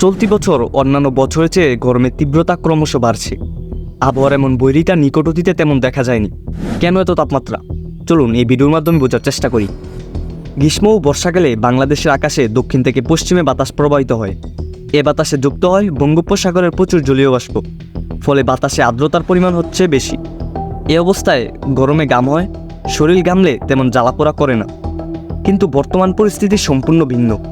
চলতি বছর অন্যান্য বছরের চেয়ে গরমের তীব্রতা ক্রমশ বাড়ছে। আবহাওয়ার এমন বৈরিতা নিকট অতীতে তেমন দেখা যায়নি। কেন এত তাপমাত্রা? চলুন এই ভিডিওর মাধ্যমে বোঝার চেষ্টা করি। গ্রীষ্ম ও বর্ষাকালে বাংলাদেশের আকাশে দক্ষিণ থেকে পশ্চিমে বাতাস প্রবাহিত হয়। এ বাতাসে যুক্ত হয় বঙ্গোপসাগরের প্রচুর জলীয় বাষ্প। ফলে বাতাসে আর্দ্রতার পরিমাণ হচ্ছে বেশি। এ অবস্থায় গরমে গাম হয়, শরীর গামলে তেমন জ্বালাপোড়া করে না। কিন্তু বর্তমান পরিস্থিতি সম্পূর্ণ ভিন্ন।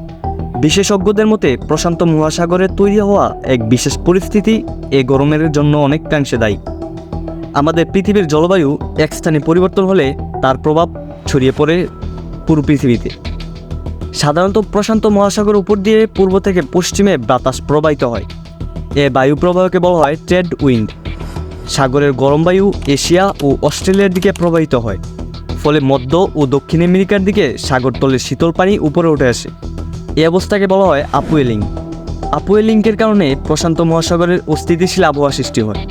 বিশেষজ্ঞদের মতে, প্রশান্ত মহাসাগরে তৈরি হওয়া এক বিশেষ পরিস্থিতি এ গরমের জন্য অনেকাংশে দায়ী। আমাদের পৃথিবীর জলবায়ু এক স্থানে পরিবর্তন হলে তার প্রভাব ছড়িয়ে পড়ে পুরো পৃথিবীতে। সাধারণত প্রশান্ত মহাসাগর উপর দিয়ে পূর্ব থেকে পশ্চিমে বাতাস প্রবাহিত হয়। এ বায়ু প্রবাহকে বলা হয় ট্রেড উইন্ড। সাগরের গরম বায়ু এশিয়া ও অস্ট্রেলিয়ার দিকে প্রবাহিত হয়, ফলে মধ্য ও দক্ষিণ আমেরিকার দিকে সাগরতলের শীতল পানি উপরে উঠে আসে। এই অবস্থাকে বলা হয় আপুয়েলিং আপুয়েলিংকের কারণে প্রশান্ত মহাসাগরের অস্থিতিশীল আবহাওয়া সৃষ্টি হয়।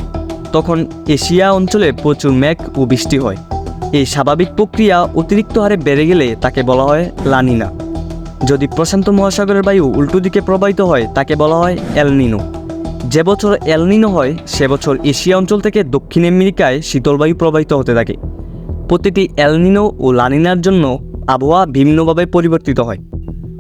তখন এশিয়া অঞ্চলে প্রচুর মেঘ ও বৃষ্টি হয়। এই স্বাভাবিক প্রক্রিয়া অতিরিক্ত হারে বেড়ে গেলে তাকে বলা হয় লানিনা। যদি প্রশান্ত মহাসাগরের বায়ু উল্টো দিকে প্রবাহিত হয়, তাকে বলা হয় এলনিনো যে বছর এলনিনো হয়, সে বছর এশিয়া অঞ্চল থেকে দক্ষিণ আমেরিকায় শীতল বায়ু প্রবাহিত হতে থাকে। প্রতিটি এলনিনো ও লানিনার জন্য আবহাওয়া ভিন্নভাবে পরিবর্তিত হয়।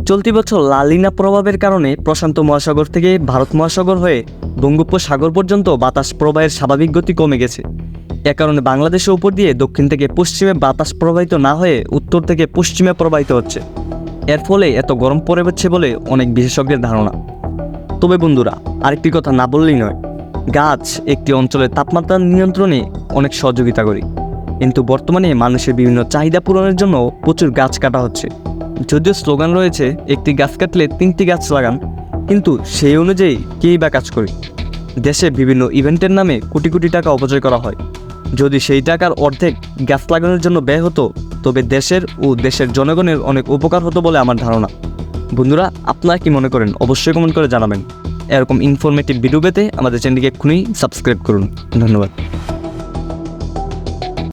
চলতি বছর লালিনা প্রভাবের কারণে প্রশান্ত মহাসাগর থেকে ভারত মহাসাগর হয়ে বঙ্গোপসাগর পর্যন্ত বাতাস প্রবাহের স্বাভাবিক গতি কমে গেছে। এ কারণে বাংলাদেশের উপর দিয়ে দক্ষিণ থেকে পশ্চিমে বাতাস প্রবাহিত না হয়ে উত্তর থেকে পশ্চিমে প্রবাহিত হচ্ছে। এর ফলে এত গরম পড়ে হচ্ছে বলে অনেক বিশেষজ্ঞের ধারণা। তবে বন্ধুরা, আরেকটি কথা না বললেই নয়, গাছ একটি অঞ্চলের তাপমাত্রা নিয়ন্ত্রণে অনেক সহযোগিতা করে। কিন্তু বর্তমানে মানুষের বিভিন্ন চাহিদা পূরণের জন্য প্রচুর গাছ কাটা হচ্ছে। যদিও স্লোগান রয়েছে, একটি গাছ কাটলে তিনটি গাছ লাগান, কিন্তু সেই অনুযায়ী কেই বা কাজ করে? দেশে বিভিন্ন ইভেন্টের নামে কোটি কোটি টাকা অপচয় করা হয়। যদি সেই টাকার অর্ধেক গাছ লাগানোর জন্য ব্যয় হতো, তবে দেশের ও দেশের জনগণের অনেক উপকার হতো বলে আমার ধারণা। বন্ধুরা, আপনারা কি মনে করেন? অবশ্যই কমেন্ট করে জানাবেন। এরকম ইনফরমেটিভ ভিডিও পেতে আমাদের চ্যানেলকে এক্ষুনি সাবস্ক্রাইব করুন। ধন্যবাদ।